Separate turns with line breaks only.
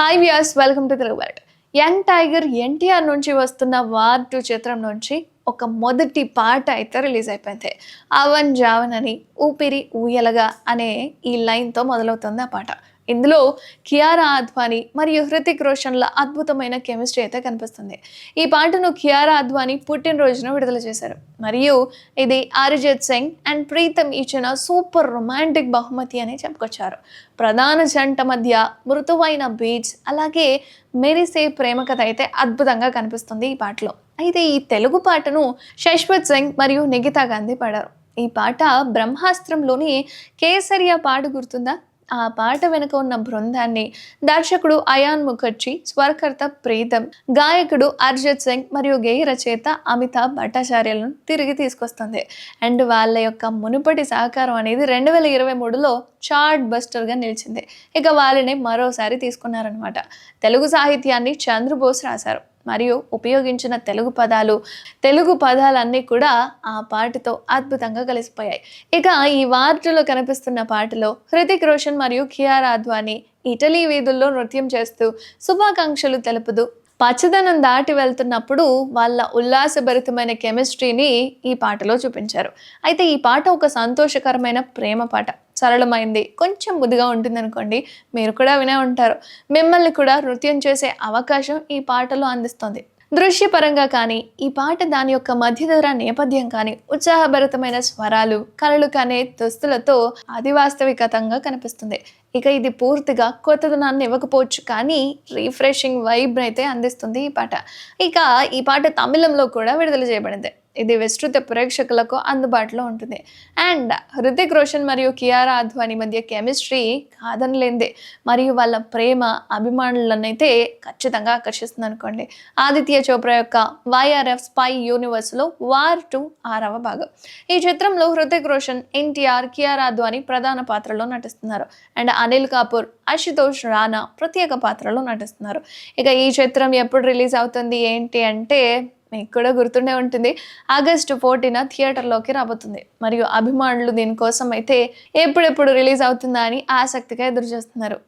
Hi Vyas welcome to Telugu బయట young tiger NTR నుంచి వస్తున్న వార్ టూ చిత్రం నుంచి ఒక మొదటి పాట అయితే రిలీజ్ అయిపోయింది. అవన్ జావన్ అని ఊపిరి ఊయలగా అనే ఈ లైన్తో మొదలవుతుంది ఆ పాట. ఇందులో కియారా అద్వానీ మరియు హృతిక్ రోషన్ల అద్భుతమైన కెమిస్ట్రీ అయితే కనిపిస్తుంది. ఈ పాటను కియారా అద్వానీ పుట్టినరోజున విడుదల చేశారు. మరియు ఇది అరిజిత్ సింగ్ అండ్ ప్రీతం ఇచ్చిన సూపర్ రొమాంటిక్ బహుమతి అని చెప్పుకొచ్చారు. ప్రధాన జంట మధ్య మృదువైన బీచ్ అలాగే మెరిసే ప్రేమ కథ అయితే అద్భుతంగా కనిపిస్తుంది ఈ పాటలో. అయితే ఈ తెలుగు పాటను శశ్వత్ సింగ్ మరియు నిగితా గాంధీ పాడారు. ఈ పాట బ్రహ్మాస్త్రంలోని కేసరియా పాడు గుర్తుందా? ఆ పాట వెనుక ఉన్న బృందాన్ని దర్శకుడు అయాన్ ముఖర్జీ స్వరకర్త ప్రీతం గాయకుడు అర్జిత్ సింగ్ మరియు గేయ రచయిత అమితాబ్ భట్టాచార్యులను తిరిగి తీసుకొస్తుంది. అండ్ వాళ్ళ యొక్క మునుపటి సహకారం అనేది రెండు వేల ఇరవై మూడులో చార్ట్ బస్టర్గా నిలిచింది. ఇక వాళ్ళని మరోసారి తీసుకున్నారనమాట తెలుగు సాహిత్యాన్ని చంద్రబోస్ రాశారు. మరియు ఉపయోగించిన తెలుగు పదాలు. తెలుగు పదాలన్నీ కూడా ఆ పాటతో అద్భుతంగా కలిసిపోయాయి. ఇక ఈ వార్తలో కనిపిస్తున్న పాటలో హృతిక్ రోషన్ మరియు కియార్ అద్వానీ ఇటలీ వీధుల్లో నృత్యం చేస్తూ శుభాకాంక్షలు తెలుపుతూ పచ్చదనం దాటి వెళ్తున్నప్పుడు వాళ్ళ ఉల్లాసభరితమైన కెమిస్ట్రీని ఈ పాటలో చూపించారు. అయితే ఈ పాట ఒక సంతోషకరమైన ప్రేమ పాట. సరళమైంది. కొంచెం ముదిగా ఉంటుంది అనుకోండి మీరు కూడా వినే ఉంటారు. మిమ్మల్ని కూడా నృత్యం చేసే అవకాశం ఈ పాటలో అందిస్తుంది. దృశ్యపరంగా కానీ ఈ పాట దాని యొక్క మధ్యధర నేపథ్యం కానీ ఉత్సాహభరితమైన స్వరాలు కళలు కానే దుస్తులతో అది వాస్తవికతంగా కనిపిస్తుంది. ఇక ఇది పూర్తిగా కొత్తదనాన్ని ఇవ్వకపోవచ్చు కానీ రీఫ్రెషింగ్ వైబ్ అయితే అందిస్తుంది ఈ పాట. ఇక ఈ పాట తమిళంలో కూడా విడుదల చేయబడింది. ఇది విస్తృత ప్రేక్షకులకు అందుబాటులో ఉంటుంది. అండ్ హృతిక్ రోషన్ మరియు కియారా అద్వాని మధ్య కెమిస్ట్రీ కాదనలేందే మరియు వాళ్ళ ప్రేమ అభిమానులనైతే ఖచ్చితంగా ఆకర్షిస్తుంది అనుకోండి ఆదిత్య చోప్రా యొక్క వైఆర్ఎఫ్ స్పై యూనివర్స్లో వార్ టూ ఆరవ భాగం. ఈ చిత్రంలో హృతిక్ రోషన్ ఎన్టీఆర్ కియారా అద్వాని ప్రధాన పాత్రలో నటిస్తున్నారు. అండ్ అనిల్ కపూర్ అశుతోష్ రాణా ప్రత్యేక పాత్రలో నటిస్తున్నారు. ఇక ఈ చిత్రం ఎప్పుడు రిలీజ్ అవుతుంది ఏంటి అంటే మీకు కూడా గుర్తుండే ఉంటుంది. ఆగస్టు ఫోర్టీన థియేటర్లోకి రాబోతుంది. మరియు అభిమానులు దీనికోసం అయితే ఎప్పుడెప్పుడు రిలీజ్ అవుతుందా అని ఆసక్తిగా ఎదురు చూస్తున్నారు